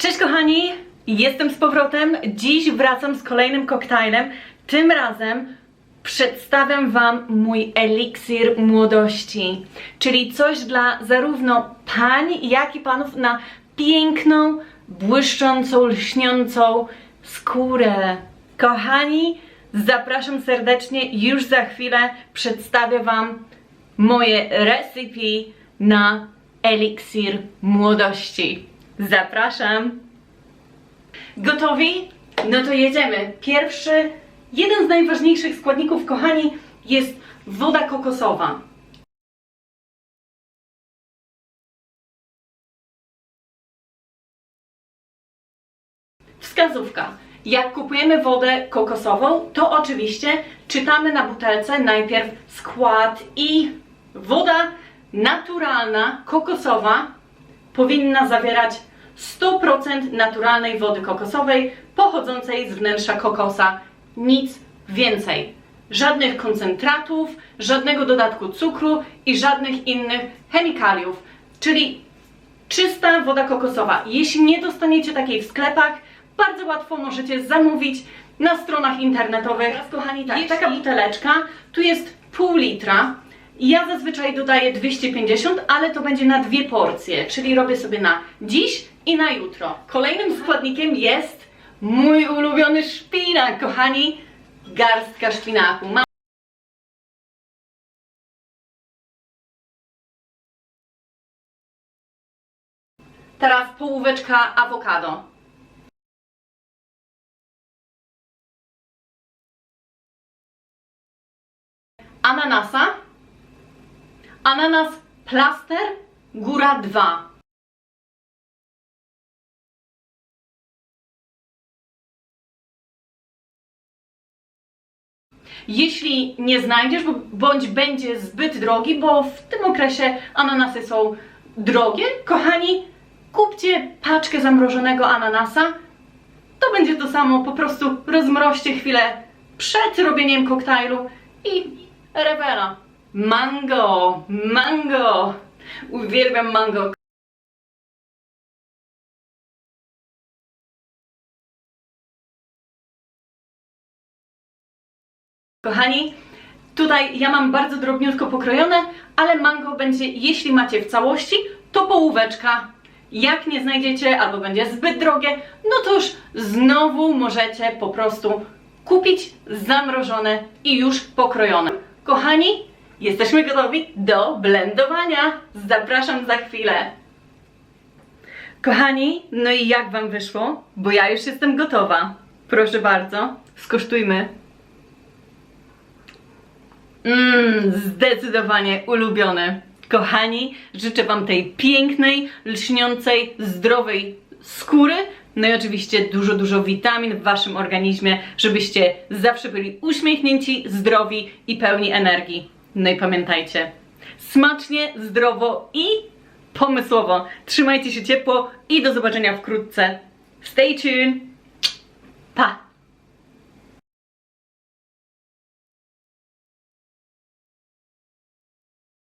Cześć kochani, jestem z powrotem. Dziś wracam z kolejnym koktajlem. Tym razem przedstawiam Wam mój eliksir młodości, czyli coś dla zarówno pań, jak i panów na piękną, błyszczącą, lśniącą skórę. Kochani, zapraszam serdecznie. Już za chwilę przedstawię Wam moje recipe na eliksir młodości. Zapraszam! Gotowi? No to jedziemy. Pierwszy, jeden z najważniejszych składników, kochani, jest woda kokosowa. Wskazówka. Jak kupujemy wodę kokosową, to oczywiście czytamy na butelce najpierw skład i woda naturalna, kokosowa powinna zawierać 100% naturalnej wody kokosowej pochodzącej z wnętrza kokosa. Nic więcej. Żadnych koncentratów, żadnego dodatku cukru i żadnych innych chemikaliów. Czyli czysta woda kokosowa. Jeśli nie dostaniecie takiej w sklepach, bardzo łatwo możecie zamówić na stronach internetowych. Teraz, kochani, tak, taka buteleczka, tu jest pół litra. Ja zazwyczaj dodaję 250, ale to będzie na dwie porcje, czyli robię sobie na dziś i na jutro. Kolejnym składnikiem jest mój ulubiony szpinak, kochani, garstka szpinaku. Mam Teraz połóweczka awokado. Ananasa. Ananas plaster, góra 2. Jeśli nie znajdziesz, bądź będzie zbyt drogi, bo w tym okresie ananasy są drogie, kochani, kupcie paczkę zamrożonego ananasa. To będzie to samo, po prostu rozmroźcie chwilę przed robieniem koktajlu i rewela. Mango, mango. Uwielbiam mango. Kochani, tutaj ja mam bardzo drobniutko pokrojone, ale mango będzie, jeśli macie w całości, to połóweczka. Jak nie znajdziecie albo będzie zbyt drogie, no to już znowu możecie po prostu kupić zamrożone i już pokrojone. Kochani, jesteśmy gotowi do blendowania. Zapraszam za chwilę. Kochani, no i jak Wam wyszło? Bo ja już jestem gotowa. Proszę bardzo, skosztujmy. Mmm, zdecydowanie ulubione. Kochani, życzę Wam tej pięknej, lśniącej, zdrowej skóry. No i oczywiście dużo, dużo witamin w Waszym organizmie, żebyście zawsze byli uśmiechnięci, zdrowi i pełni energii. No i pamiętajcie, smacznie, zdrowo i pomysłowo. Trzymajcie się ciepło i do zobaczenia wkrótce. Stay tuned.